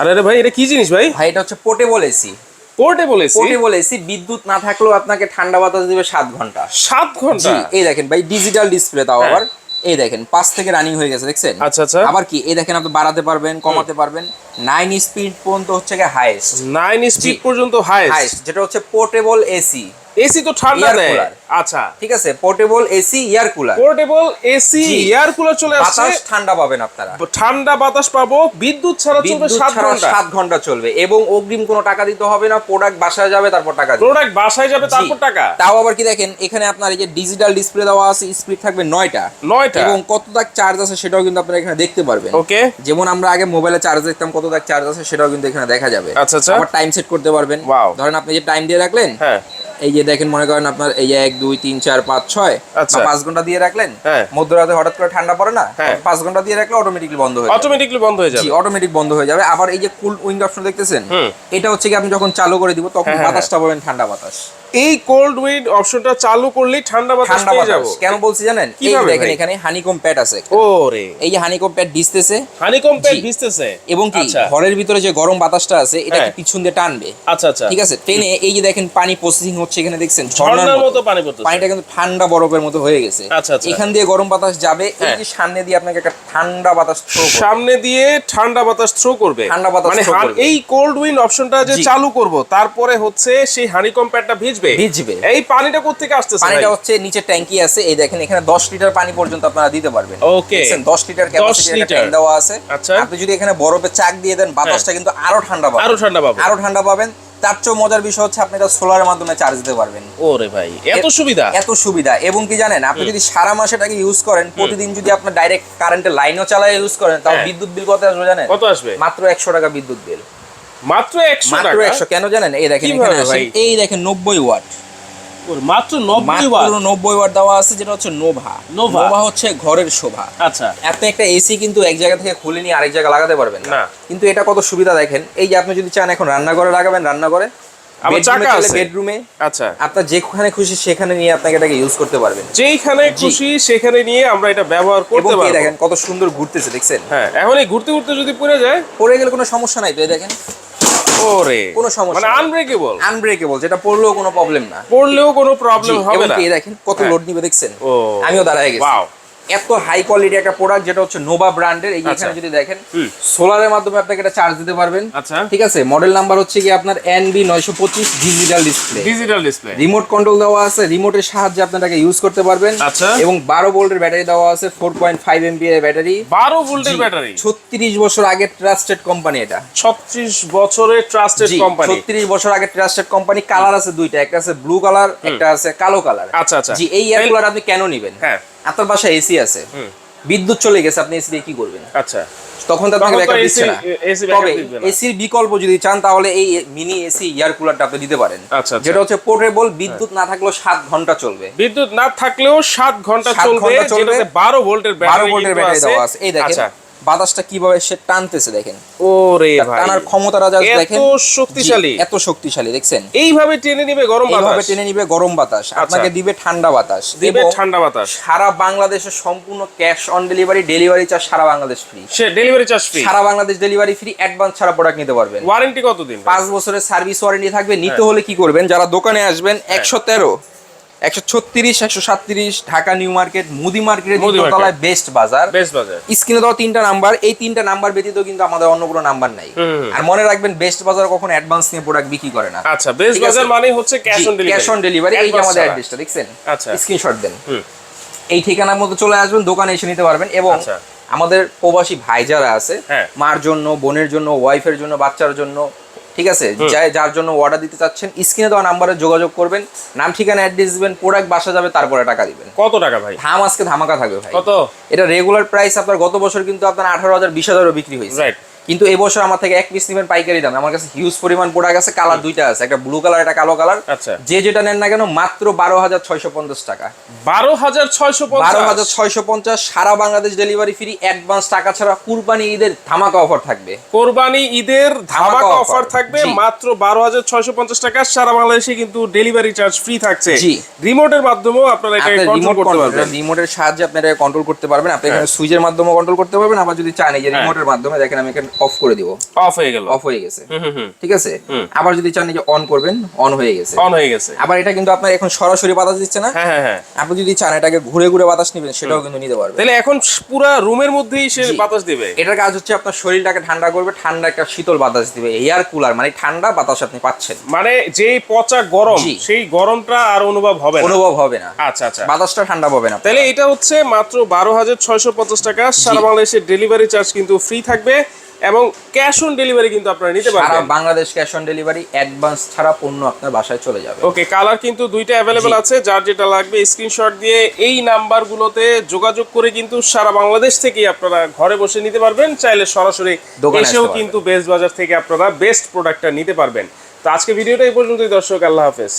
আরে ভাই এটা কি জিনিস ভাই? ভাই এটা হচ্ছে portable AC portable AC portable AC বিদ্যুৎ না থাকলেও আপনাকে ঠান্ডা বাতাস দিবে সাত ঘণ্টা। সাত ঘণ্টা? জি এই দেখেন ভাই ডিজিটাল ডিসপ্লে তাও হ্যাঁ। আবার। এই দেখেন পাঁচ থেকে রানিং হয়ে গেছে দেখছেন? আচ্ছা, আচ্ছা। আবার কি এই দেখেন আপনি বাড়াতে পারবেন কমাতে পারবেন। নাইন স্পিড পর্যন্ত হচ্ছে গিয়ে হাইয়েস্ট নাইন স্পিড পর্যন্ত হাইস্ট হাইয়েস্ট যেটা হচ্ছে পোর্টেবল এসি এসি তো ঠান্ডা দেয় আচ্ছা। ঠিক আছে portable AC air cooler portable AC. Air cooler চলে আসছে। বাতাস ঠান্ডা পাবেন আপনারা। ঠান্ডা বাতাস পাবো। বিদ্যুৎ ছাড়া চলবে বিদ্যুৎ সাত ছাড়া ঘণ্টা। সাত ঘণ্টা চলবে। এবং অগ্রিম কোনো টাকা দিতে হবে না। প্রোডাক্ট বাসায় যাবে তারপর টাকা প্রোডাক্ট বাসায় যাবে তারপর টাকা। তাও আবার কি দেখেন এখানে আপনার এই যে ডিজিটাল ডিসপ্লে দেওয়া আছে স্পিড থাকবে নয়টা। নয়টা। এবং কত দাগ চার্জ আছে সেটাও কিন্তু আপনারা এখানে দেখতে পারবেন। ওকে যেমন আমরা আগে মোবাইলে চার্জ দেখতাম কত দাগ চার্জ আছে সেটাও কিন্তু এখানে দেখা যাবে। আচ্ছা, আচ্ছা। আবার টাইম সেট করতে পারবেন. ধরেন আপনি যে টাইম দিয়ে রাখলেন হ্যাঁ। এই যে দেখেন মনে করেন আপনার এই যে এক দুই তিন চার পাঁচ ছয় আচ্ছা। পাঁচ ঘণ্টা দিয়ে রাখলেন হ্যাঁ। মধ্যরাতে হঠাৎ করে ঠান্ডা পড়ে না হ্যাঁ। পাঁচ ঘণ্টা দিয়ে রাখলে অটোমেটিকলি বন্ধ হয়ে অটোমেটিকলি বন্ধ হয়ে জি যাবে অটোমেটিক বন্ধ হয়ে যাবে আবার এই যে কুল উইন্ড অপশন দেখতেছেন এটা হচ্ছে কি আপনি যখন চালু করে দিব তখন হ্যাঁ, বাতাসটা পাবেন ঠান্ডা বাতাস এই কোল্ড উইন্ড অপশনটা চালু করলেই ঠান্ডা বাতাস পেয়ে যাব। কেন বলছি জানেন? এই দেখেন এখানে হানিকম প্যাড আছে ওরে। এই যে হানিকম প্যাড ডিসতেছে হানিকম প্যাড। ভিজতেছে? এবং কি? আচ্ছা। ঘরের ভিতরে যে গরম বাতাসটা আছে এটা হ্যাঁ। পিছন দিয়ে টানবে? আচ্ছা আচ্ছা। ঠিক আছে? ট্রেনে এই যে দেখেন পানি প্রসেসিং হচ্ছে এখানে দেখছেন? ঝর্ণার মতো। পানি পড়তেছে। পানিটা কিন্তু ঠান্ডা বরফের মতো হয়ে গেছে। আচ্ছা, আচ্ছা। এখান দিয়ে গরম বাতাস যাবে এই হ্যাঁ। যে সামনে দিয়ে আপনাকে একটা ঠান্ডা বাতাস করবে। সামনে দিয়ে ঠান্ডা বাতাস থ্রো করবে। ঠান্ডা বাতাস মানে এই কোল্ড উইন্ড অপশনটা যে চালু করব তারপরে হচ্ছে সেই হানিকম প্যাডটা ভিজবে ভিজবে। এই পানিটা কোত্থেকে আসতেছে পানিটা হচ্ছে নিচে ট্যাঙ্কি আছে এই দেখেন এখানে 10 লিটার পানি পর্যন্ত আপনারা দিতে পারবেন. দেখছেন 10 লিটার ক্যাপাসিটি ট্যাঙ্ক দেওয়া আছে। আচ্ছা। আপনি যদি এখানে বরফে চাক দিয়ে দেন বাতাসটা কিন্তু আরও ঠান্ডা পাবেন। আরও ঠান্ডা আরও ঠান্ডা পাবেন। তার চেয়েও মজার বিষয় হচ্ছে আপনি এটা সোলারের মাধ্যমে চার্জ দিতে পারবেন। ওরে ভাই এত সুবিধা? এত সুবিধা। এবং কি জানেন আপনি যদি সারা মাসে এটাকে ইউজ করেন প্রতিদিন যদি আপনি ডাইরেক্ট কারেন্টের লাইনও চালায় ইউজ করেন তাও হ্যাঁ। বিদ্যুৎ বিল কত আসবে জানেন? কত আসবে? মাত্র একশো টাকা বিদ্যুৎ বিল মাত্র 100 মাত্র টাকা। একশো কেন জানেন? এই দেখেন এখানে আসেন, এই দেখেন নব্বই ওয়াট। ওর মাত্র 90 মাত্র ওয়াট। নব্বই ওয়াট দেওয়া আছে যেটা হচ্ছে নোভা। নোভা। নোভা হচ্ছে ঘরের শোভা। আচ্ছা। আপনি একটা এসি কিন্তু এক জায়গা থেকে খুলে নিয়ে আরেক জায়গায় লাগাতে পারবেন না। কিন্তু এটা কত সুবিধা দেখেন এই যে আপনি যদি চান এখন রান্নাঘরে লাগাবেন রান্নাঘরে। আবার চাকা আছে। বেডরুমে। আচ্ছা। আপনার যেখানে খুশি সেখানে নিয়ে আপনাকে এটাকে ইউজ করতে পারবেন। যেইখানে খুশি সেখানে নিয়ে আমরা এটা ব্যবহার করতে পারব। দেখেন কত সুন্দর ঘুরতেছে দেখছেন? হ্যাঁ এখন এই ঘুরতে ঘুরতে যদি পড়ে যায় পড়ে গেলে কোনো সমস্যা নাই তো এই দেখেন। ওরে কোনো সমস্যা মানে। আনব্রেকেবল আনব্রেকেবল যেটা পড়লেও কোনো প্রবলেম না। পড়লেও কোনো প্রবলেম হবে না। এই দেখেন কত হ্যাঁ। লোড নিবে দেখছেন? ও আমিও দাঁড়ায় গেছি। এত হাই কোয়ালিটি একটা প্রোডাক্ট যেটা হচ্ছে নোভা ব্র্যান্ডের এই আচ্ছা। এখানে যদি দেখেন। সোলারের মাধ্যমে আপনাকে এটা চার্জ দিতে পারবেন। আচ্ছা। ঠিক আছে? মডেল নাম্বার হচ্ছে কি আপনার এনবি নয়শো পঁচিশ digital display digital display remote control দেওয়া আছে রিমোটের সাহায্যে আপনি এটাকে ইউজ করতে পারবেন। আচ্ছা। এবং বারো ভোল্টের ব্যাটারি দেওয়া আছে ফোর পয়েন্ট ফাইভ এমপি এর ব্যাটারি 12 ভোল্টের ব্যাটারি ছত্রিশ বছর আগে ট্রাস্টেড কোম্পানি এটা। 36 বছরের ট্রাস্টেড কোম্পানি ছত্রিশ বছর আগে ট্রাস্টেড কোম্পানি কালার আছে দুইটা। একটা আছে ব্লু কালার একটা আছে কালো কালার আচ্ছা আচ্ছা। জি এই এয়ার কুলার আপনি কেন নিবেন? হ্যাঁ। আপনার বাসায় এসি আছে। বিদ্যুৎ চলে গেছে আপনি এসি দিয়ে কি করবেন? আচ্ছা। তখন তো আপনাকে ব্যাকআপ দিচ্ছে না। তবে এসির বিকল্প যদি চান তাহলে এই মিনি এসি এয়ার কুলারটা আপনি দিতে পারেন। আচ্ছা, আচ্ছা। যেটা হচ্ছে পোর্টেবল বিদ্যুৎ না থাকলেও সাত ঘণ্টা চলবে। বিদ্যুৎ না থাকলেও 7 ঘণ্টা সাত চলবে ঘণ্টা চলবে। যেটাতে 12 ভোল্টের বারো ব্যাটারি ভোল্টের ব্যাটারি দেওয়া আছে। এই দেখেন আচ্ছা। বাতাসটা কীভাবে সে টানতেছে দেখেন। ওরে ভাই। টানার ক্ষমতাটা just এত শক্তিশালী। এত শক্তিশালী দেখছেন? এইভাবে টেনে নিবে গরম এইভাবে বাতাস টেনে নিবে গরম বাতাস। আপনাকে দিবে ঠান্ডা বাতাস। দিবে ঠান্ডা বাতাস। সারা বাংলাদেশে সম্পূর্ণ cash on delivery delivery charge Sara Bangladesh free সে ডেলিভারি চার্জ ফ্রি সারা বাংলাদেশ ডেলিভারি ফ্রি অ্যাডভান্স ছাড়া প্রোডাক্ট নিতে পারবেন। ওয়ারেন্টি কতদিন? পাঁচ বছরের সার্ভিস ওয়ারেন্টি থাকবে। নিতে হলে কি করবেন? যারা দোকানে আসবেন হ্যাঁ। একশো ছত্রিশ একশো সাতত্রিশ ঢাকা নিউ মার্কেট মুদি মার্কেটের মুদি বেস্ট বাজার। বেস্ট বাজার। স্ক্রিনে দেওয়া তিনটা নাম্বার এই তিনটা নাম্বার ব্যতীত কিন্তু আমাদের অন্য কোনো নাম্বার নাই। আর মনে রাখবেন বেস্ট বাজার কখনো অ্যাডভান্স নিয়ে প্রোডাক্ট বিক্রি করে না। আচ্ছা বেস্ট বাজার মানে হচ্ছে cash on delivery cash on delivery এই যে আমাদের অ্যাড্রেসটা দেখছেন? আচ্ছা। স্ক্রিনশট দেন। এই ঠিকানার মধ্যে চলে আসবেন দোকানে এসে নিতে পারবেন এবং আচ্ছা। আমাদের প্রবাসী ভাই যারা আছে হ্যাঁ। মার জন্য বোনের জন্য ওয়াইফের জন্য বাচ্চার জন্য ঠিক আছে? যাই যার জন্য অর্ডার দিতে চাচ্ছেন স্ক্রিনে দেওয়া নাম্বারে যোগাযোগ করবেন। নাম ঠিকানা অ্যাড্রেস দিবেন প্রোডাক্ট বাসা যাবে তারপরে টাকা দিবেন। কত টাকা ভাই? ধাম আজকে ধামাকা থাকবে ভাই। কত? এটা রেগুলার প্রাইস আপনার গত বছর কিন্তু আপনার আঠারো হাজার বিশ হাজারও বিক্রি হয়েছে। রাইট কিন্তু এবছর আমার থেকে এক পিস নেবেন পাইকারি দাম। আমার কাছে হিউজ পরিমাণ প্রোডাক্ট আছে কালার দুইটা আছে একটা ব্লু কালার একটা কালো কালার আচ্ছা। যে যেটা নেন না কেন মাত্র বারো হাজার ছয়শো পঞ্চাশ টাকা। বারো হাজার ছয়শো বারো হাজার ছয়শো পঞ্চাশ সারা বাংলাদেশ ডেলিভারি ফ্রি অ্যাডভান্স টাকা ছাড়া কুরবানি ঈদের ধামাকা অফার থাকবে। কোরবানি ঈদের ধামাকা অফার থাকবে মাত্র বারো হাজার ছয়শো পঞ্চাশ টাকা। সারা বাংলাদেশে কিন্তু ডেলিভারি চার্জ ফ্রি থাকছে। জি। রিমোটের মাধ্যমেও আপনারা আপনার কন্ট্রোল রিমোট করতে পারবেন। রিমোটের সাহায্যে আপনি এটা কন্ট্রোল করতে পারবেন। আপনি এখানে সুইচের মাধ্যমে কন্ট্রোল করতে পারবেন। আবার যদি চান এই যে হ্যাঁ। রিমোটের মাধ্যমে দেখেন আমি এখানে অফ করে দিব। অফ হয়ে গেল। অফ হয়ে গেছে। হুম হুম হুম। ঠিক আছে? আবার যদি চান যে অন করবেন অন হয়ে গেছে। অন হয়ে গেছে। আবার এটা কিন্তু আপনার এখন সরাসরি বাতাস দিচ্ছে না। হ্যাঁ হ্যাঁ হ্যাঁ। আপনি যদি চান এটাকে ঘুরে ঘুরে বাতাস নেবেন সেটাও কিন্তু নিতে পারবেন। তাহলে এখন পুরা রুমের মধ্যেই সে বাতাস দিবে? এটার কাজ হচ্ছে আপনার শরীরটাকে ঠান্ডা করবে ঠান্ডা একটা শীতল বাতাস দিবে এয়ার কুলার মানে ঠান্ডা বাতাস আপনি পাচ্ছেন। মানে যেই পচা গরম সেই গরমটা আর অনুভব হবে না? অনুভব হবে না। আচ্ছা আচ্ছা। বাতাসটা ঠান্ডা হবে না। তাহলে এটা হচ্ছে মাত্র বারো হাজার ছয়শো পঞ্চাশ টাকা। সারা বাংলাদেশের ডেলিভারি চার্জ কিন্তু ফ্রি থাকবে। এবং ক্যাশ অন ডেলিভারি কিন্তু আপনারা নিতে সারা পারবেন। Bangladesh cash on delivery advance ছাড়া পণ্য আপনার বাসায় চলে যাবে। ওকে কালার কিন্তু দুইটা অ্যাভেলেবেল আছে যার যেটা লাগবে স্ক্রিনশট দিয়ে এই নাম্বারগুলোতে যোগাযোগ করে কিন্তু সারা বাংলাদেশ থেকেই আপনারা ঘরে বসে নিতে পারবেন চাইলে সরাসরি এসেও কিন্তু বেস্ট বাজার থেকে আপনারা বেস্ট প্রোডাক্টটা নিতে পারবেন। তো আজকে ভিডিওটা এই পর্যন্তই দর্শক আল্লাহ হাফেজ।